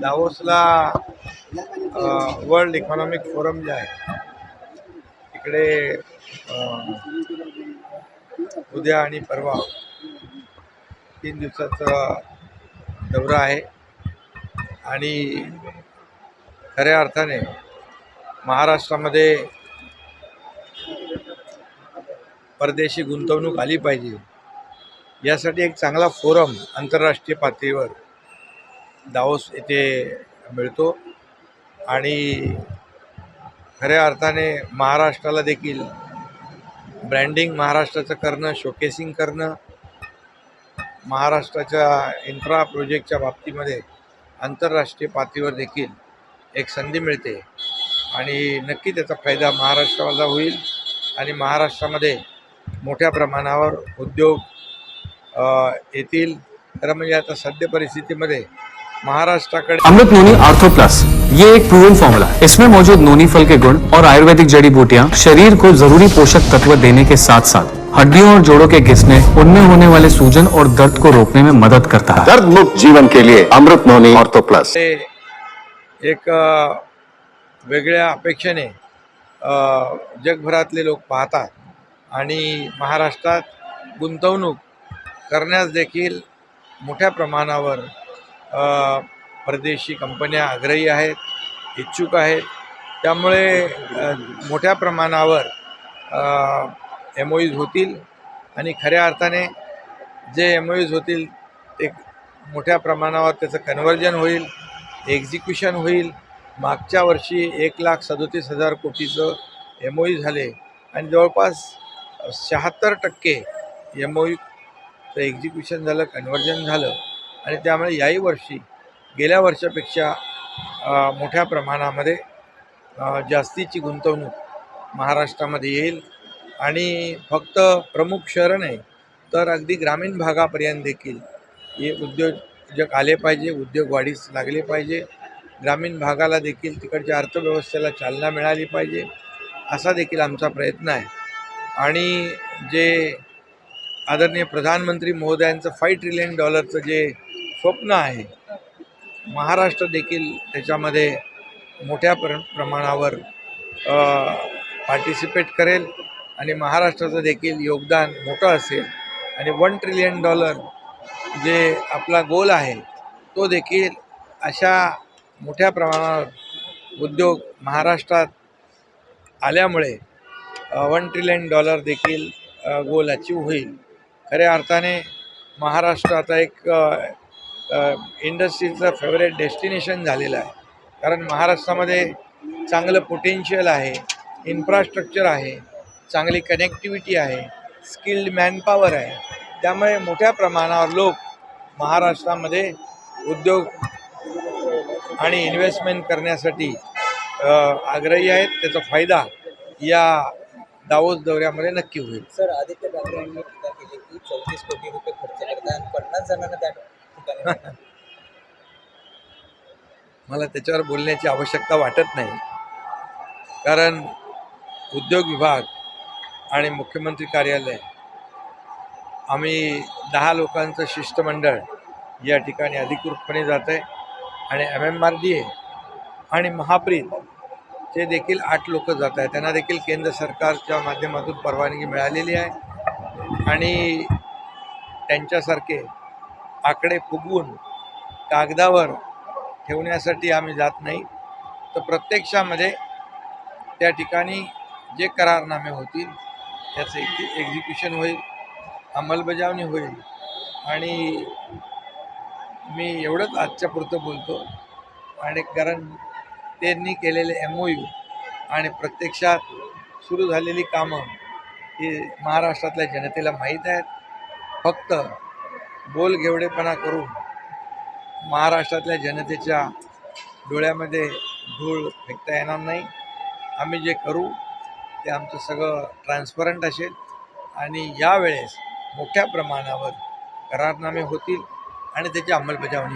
दावोसला world economic forum जे आहे तिकडे उद्या आणि परवा तीन दिवसाचा दौरा आहे. आणि खऱ्या अर्थाने महाराष्ट्रामध्ये परदेशी गुंतवणूक आली पाहिजे. यासाठी एक चांगला फोरम आंतरराष्ट्रीय पातळीवर दावोस येथे मिळतो. आणि खऱ्या अर्थाने महाराष्ट्राला देखील ब्रँडिंग महाराष्ट्राचं करणं शोकेसिंग करणं महाराष्ट्राच्या इन्फ्रा प्रोजेक्टच्या बाबतीमध्ये आंतरराष्ट्रीय पातळीवर देखील एक संधी मिळते. आणि नक्की त्याचा फायदा महाराष्ट्राला होईल. आणि महाराष्ट्रामध्ये मोठ्या प्रमाणावर उद्योग येतील. खरं म्हणजे आता सद्य परिस्थितीमध्ये महाराष्ट्राकडे. अमृत नोनी आर्थो प्लस ये एक प्रूवन फॉर्मूला है। इसमें मौजूद नोनी फल के गुण और आयुर्वेदिक जड़ी बूटियां शरीर को जरूरी पोषक तत्व देने के साथ साथ हड्डियों और जोड़ों के घिसने उनमें होने वाले सूजन और दर्द को रोकने में मदद करता है। दर्द मुक्त जीवन के लिए अमृत नोनी ऑर्थो प्लस एक वेगळ्या अपेक्षेने जगभरातले लोक पाहतात आणि महाराष्ट्रात गुंतवणूक करण्यास देखील मोठ्या प्रमाणावर परदेशी कंपन्या आग्रही आहेत इच्छुक आहेत. त्यामुळे मोठ्या प्रमाणावर एम ओईज होतील आणि खऱ्या अर्थाने जे एम ओईज होतील ते मोठ्या प्रमाणावर त्याचं कन्व्हर्जन होईल एक्झिक्युशन होईल. मागच्या वर्षी एक लाख सदोतीस हजार कोटीचं एम ओई झाले आणि जवळपास शहात्तर टक्के एम ओईचं एक्झिक्युशन झालं कन्व्हर्जन झालं. आणि त्यामुळे याही वर्षी गेल्या वर्षापेक्षा मोठ्या प्रमाणामध्ये जास्तीची गुंतवणूक महाराष्ट्रामध्ये येईल. आणि फक्त प्रमुख शहरं नाही तर अगदी ग्रामीण भागापर्यंत देखील हे उद्योजक आले पाहिजे उद्योग वाढीस लागले पाहिजे. ग्रामीण भागाला देखील तिकडच्या अर्थव्यवस्थेला चालना मिळाली पाहिजे असा देखील आमचा प्रयत्न आहे. आणि जे आदरणीय प्रधानमंत्री महोदयांचं फाईव्ह ट्रिलियन डॉलरचं जे स्वप्न आहे. महाराष्ट्र देखील त्याच्यामध्ये मोठ्या प्र प्रमाणावर पार्टिसिपेट करेल आणि महाराष्ट्राचं देखील योगदान मोठं असेल. आणि वन ट्रिलियन डॉलर जे आपला गोल आहे तो देखील अशा मोठ्या प्रमाणावर उद्योग महाराष्ट्रात आल्यामुळे वन ट्रिलियन डॉलर देखील गोल अचीव होईल. खऱ्या अर्थाने महाराष्ट्र आता एक इंडस्ट्रीचं फेवरेट डेस्टिनेशन झालेलं आहे. कारण महाराष्ट्रामध्ये चांगलं पोटेन्शियल आहे इन्फ्रास्ट्रक्चर आहे चांगली कनेक्टिव्हिटी आहे स्किल्ड मॅनपॉवर आहे. त्यामुळे मोठ्या प्रमाणावर लोक महाराष्ट्रामध्ये उद्योग आणि इन्व्हेस्टमेंट करण्यासाठी आग्रही आहेत. त्याचा फायदा या दावोस दौऱ्यामध्ये नक्की होईल. सर आदित्य ठाकरे यांनी टीका केली की चौतीस कोटी रुपये खर्च करताय पन्नास जणांना त्या मला त्याच्यावर बोलण्याची आवश्यकता वाटत नाही. कारण उद्योग विभाग आणि मुख्यमंत्री कार्यालय आम्ही दहा लोकांचं शिष्टमंडळ या ठिकाणी अधिकृतपणे जात आहे आणि M M R D A आणि महाप्रीत चे देखील आठ लोक जात आहेत त्यांना देखील केंद्र सरकारच्या माध्यमातून परवानगी मिळालेली आहे. आणि त्यांच्यासारखे आकडे फुगवून कागदावर ठेवण्यासाठी आम्ही जात नाही. तर प्रत्यक्षामध्ये त्या ठिकाणी जे करारनामे होतील त्याचं एक एक्झिक्युशन होईल अंमलबजावणी होईल. आणि मी एवढंच आजच्या पुरतं बोलतो. आणि कारण त्यांनी केलेले एम ओ यू आणि प्रत्यक्षात सुरू झालेली कामं ही महाराष्ट्रातल्या जनतेला माहीत आहेत. फक्त बोलघेवडेपणा करून महाराष्ट्रातल्या जनतेच्या डोळ्यामध्ये धूळ फेकता येणार नाही. आम्ही जे करू ते आमचं सगळं ट्रान्सपरंट असेल आणि यावेळेस मोठ्या प्रमाणावर करारनामे होतील आणि त्याची अंमलबजावणी